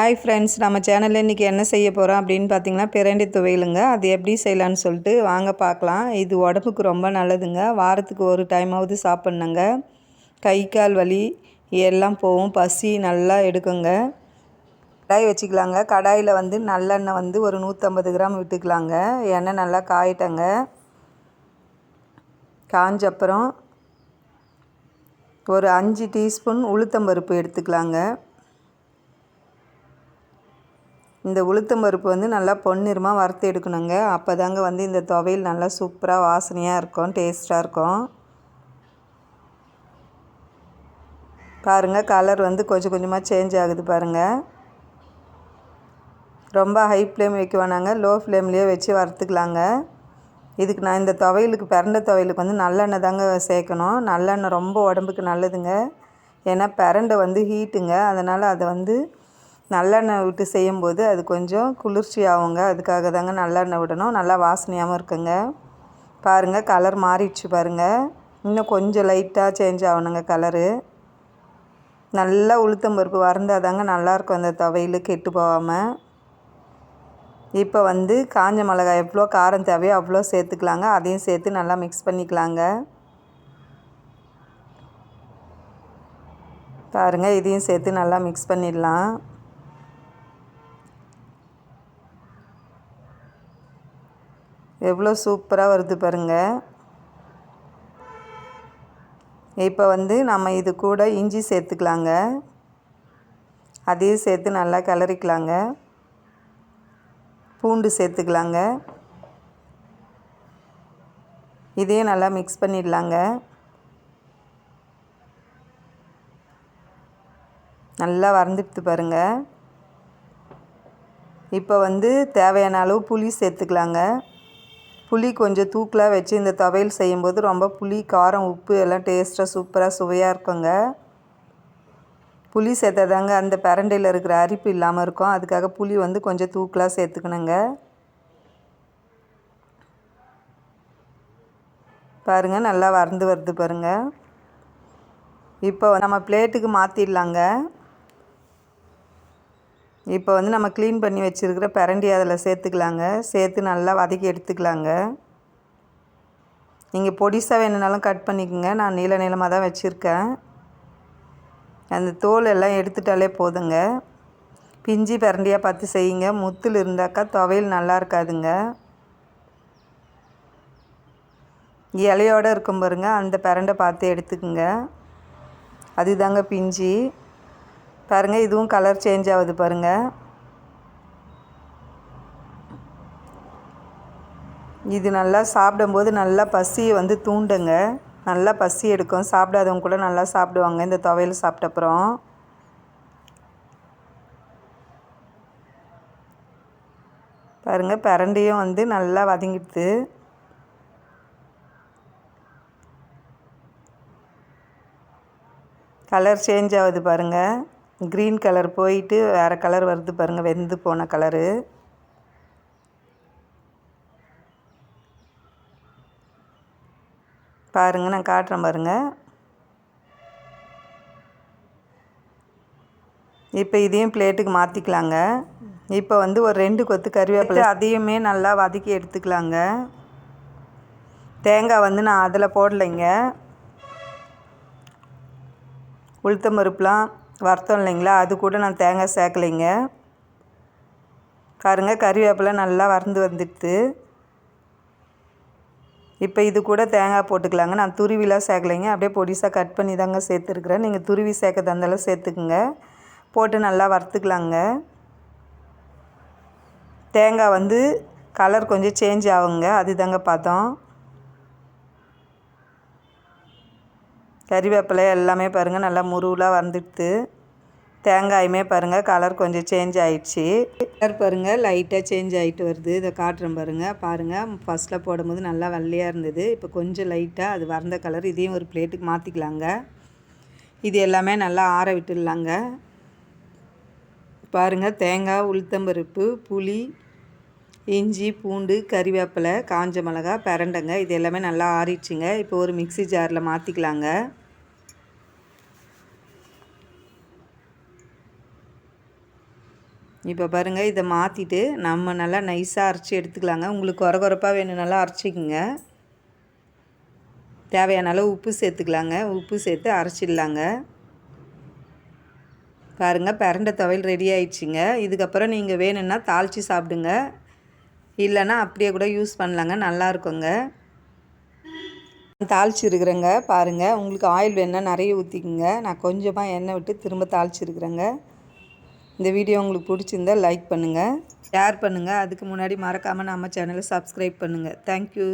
Hi friends நம்ம சேனலில் இன்றைக்கி என்ன செய்ய போகிறோம் அப்படின்னு பார்த்தீங்கன்னா பிரண்டி துவையலுங்க. அது எப்படி செய்யலான்னு சொல்லிட்டு வாங்க பார்க்கலாம் இது உடம்புக்கு ரொம்ப நல்லதுங்க. வாரத்துக்கு ஒரு டைமாவது சாப்பிட்ணுங்க. கை கால் வலி எல்லாம் போகும். பசி நல்லா எடுக்குங்க. கடாய் வச்சுக்கலாங்க. கடாயில் வந்து நல்லெண்ணெய் வந்து ஒரு நூற்றம்பது கிராம் விட்டுக்கலாங்க. எண்ணெய் நல்லா காயிட்டங்க. காஞ்சப்புறம் ஒரு அஞ்சு டீஸ்பூன் உளுத்தம்பருப்பு எடுத்துக்கலாங்க. இந்த உளுத்தம் பருப்பு வந்து நல்லா பொன்னிறமாக வறுத்து எடுக்கணுங்க. அப்போ தாங்க வந்து இந்த துவையல் நல்லா சூப்பராக வாசனையாக இருக்கும் டேஸ்ட்டாக இருக்கும். பாருங்கள் கலர் வந்து கொஞ்சம் கொஞ்சமாக சேஞ்ச் ஆகுது பாருங்கள் ரொம்ப ஹை ஃப்ளேம் வைக்க வேணாங்க லோ ஃப்ளேம்லேயே வச்சு வறுத்துக்கலாங்க. இதுக்கு நான் இந்த துவையலுக்கு பிறண்ட துவையலுக்கு வந்து நல்லெண்ணெய் தாங்க சேர்க்கணும். நல்லெண்ணெய் ரொம்ப உடம்புக்கு நல்லதுங்க. ஏன்னா பிறண்டை வந்து ஹீட்டுங்க அதனால் அதை வந்து நல்லெண்ணெய் விட்டு செய்யும்போது அது கொஞ்சம் குளிர்ச்சி ஆகுங்க அதுக்காக தாங்க நல்லெண்ணெய் விடணும். நல்லா வாசனையாகவும் இருக்குங்க. பாருங்கள் கலர் மாறிடுச்சு பாருங்கள் இன்னும் கொஞ்சம் லைட்டாக சேஞ்ச் ஆகணுங்க கலரு நல்லா உளுத்தம் பருப்பு வறந்தால் தாங்க நல்லாயிருக்கும் அந்த துவையில் கெட்டு போகாமல் இப்போ வந்து காஞ்ச மிளகாய் எவ்வளோ காரம் தேவையோ அவ்வளோ சேர்த்துக்கலாங்க. அதையும் சேர்த்து நல்லா மிக்ஸ் பண்ணிக்கலாங்க. பாருங்கள் இதையும் சேர்த்து நல்லா மிக்ஸ் பண்ணிடலாம். எவ்வளோ சூப்பராக வருது பாருங்கள் இப்போ வந்து நம்ம இது கூட இஞ்சி சேர்த்துக்கலாங்க. அதையும் சேர்த்து நல்லா கிளறிக்கலாங்க. பூண்டு சேர்த்துக்கலாங்க. இதையும் நல்லா மிக்ஸ் பண்ணிடலாங்க. நல்லா வறந்துட்டு பாருங்கள் இப்போ வந்து தேவையான அளவு புளி சேர்த்துக்கலாங்க. புளி கொஞ்சம் தூக்கலாக வச்சு இந்த துவையல் செய்யும்போது ரொம்ப புளி காரம் உப்பு எல்லாம் டேஸ்ட்டாக சூப்பராக சுவையாக இருக்குங்க. புளி சேர்த்தாதாங்க அந்த பரண்டையில் இருக்கிற அரிப்பு இல்லாமல் இருக்கும். அதுக்காக புளி வந்து கொஞ்சம் தூக்கலாக சேர்த்துக்கணுங்க. பாருங்கள் நல்லா வறந்து வருது பாருங்கள் இப்போ நம்ம பிளேட்டுக்கு மாற்றிடலாங்க இப்போ வந்து நம்ம க்ளீன் பண்ணி வச்சுருக்கிற பிரண்டி அதில் சேர்த்துக்கலாங்க. சேர்த்து நல்லா வதக்கி எடுத்துக்கலாங்க. நீங்கள் பொடிசாக வேணுனாலும் கட் பண்ணிக்கோங்க. நான் நீள நீளமாக தான் வச்சுருக்கேன். அந்த தோல் எல்லாம் எடுத்துட்டாலே போதுங்க. பிஞ்சி பிரண்டியாக பார்த்து செய்யுங்க. முத்தில் இருந்தாக்கா துவையல் நல்லா இருக்காதுங்க. இலையோடு இருக்கும் பாருங்க. அந்த பிரண்டை பார்த்து எடுத்துக்குங்க. அதுதாங்க பிஞ்சி. பாருங்கள் இதுவும் கலர் சேஞ்ச் ஆகுது பாருங்கள் இது நல்லா சாப்பிடும்போது நல்லா பசியை வந்து தூண்டுங்க. நல்லா பசி எடுக்கும். சாப்பிடாதவங்க கூட நல்லா சாப்பிடுவாங்க. இந்த துவையல் சாப்பிட்டப்புறம் பாருங்கள் பிரண்டையும் வந்து நல்லா வதங்கிடுது. கலர் சேஞ்ச் ஆகுது பாருங்கள் க்ரீன் கலர் போயிட்டு வேறு கலர் வருது பாருங்கள் வெந்து போன கலரு பாருங்கள் நான் காட்டுறேன் பாருங்கள் இப்போ இதையும் பிளேட்டுக்கு மாற்றிக்கலாங்க இப்போ வந்து ஒரு ரெண்டு கொத்து கருவேப்பிலை அதையுமே நல்லா வதக்கி எடுத்துக்கலாங்க. தேங்காய் வந்து நான் அதில் போடலைங்க. உளுத்தம் பருப்புலாம் வறுத்தோம் இல்லைங்களா? அது கூட நான் தேங்காய் சேர்க்கலைங்க. பாருங்க கறிவேப்பிலை நல்லா வறந்து வந்துடுது. இப்போ இது கூட தேங்காய் போட்டுக்கலாங்க. நான் துருவிலாம் சேர்க்கலைங்க. அப்படியே பொடிசாக கட் பண்ணி தாங்க சேர்த்துருக்குறேன். நீங்கள் துருவி சேர்க்க தந்தாலும் சேர்த்துக்குங்க. போட்டு நல்லா வறுத்துக்கலாங்க. தேங்காய் வந்து கலர் கொஞ்சம் சேஞ்ச் ஆகுங்க. அது தாங்க பார்த்தோம். கறிவேப்பிலை எல்லாமே பாருங்கள் நல்லா முருவலாக வந்துடுது தேங்காயுமே பாருங்கள் கலர் கொஞ்சம் சேஞ்ச் ஆகிடுச்சி கலர் பாருங்கள் லைட்டாக சேஞ்ச் ஆகிட்டு வருது. இதை காட்டுறேன் பாருங்கள் பாருங்கள் ஃபஸ்ட்டில் போடும்போது நல்லா வெள்ளையாக இருந்தது. இப்போ கொஞ்சம் லைட்டாக அது வறந்த கலர் இதையும் ஒரு பிளேட்டுக்கு மாற்றிக்கலாங்க இது எல்லாமே நல்லா ஆற விட்டுடலாங்க. பாருங்கள் தேங்காய் உளுத்தம்பருப்பு புளி இஞ்சி பூண்டு கறிவேப்பிலை காஞ்ச மிளகா பரண்டங்க. இது எல்லாமே நல்லா ஆறிடுச்சுங்க. இப்போ ஒரு மிக்சி ஜாரில் மாற்றிக்கலாங்க இப்போ பாருங்கள் இதை மாற்றிட்டு நம்ம நல்லா நைஸாக அரைச்சி எடுத்துக்கலாங்க. உங்களுக்கு குறை குறைப்பாக வேணும் நல்லா அரைச்சிக்கோங்க. தேவையான அளவு உப்பு சேர்த்துக்கலாங்க. உப்பு சேர்த்து அரைச்சிடலாங்க. பாருங்கள் பிரண்டை துவையல் ரெடி ஆயிடுச்சுங்க. இதுக்கப்புறம் நீங்கள் வேணும்னா தாளித்து சாப்பிடுங்க. இல்லைன்னா அப்படியே கூட யூஸ் பண்ணலாங்க. நல்லா இருக்குங்க. தாளிச்சிருக்கிறேங்க. பாருங்கள் உங்களுக்கு ஆயில் வேணால் நிறைய ஊற்றிக்குங்க நான் கொஞ்சமாக எண்ணெய் விட்டு திரும்ப தாளிச்சிருக்கிறேங்க. இந்த வீடியோ உங்களுக்கு பிடிச்சிருந்தா லைக் பண்ணுங்கள் ஷேர் பண்ணுங்கள் அதுக்கு முன்னாடி மறக்காமல் நம்ம சேனலை சப்ஸ்கிரைப் பண்ணுங்கள் தேங்க்யூ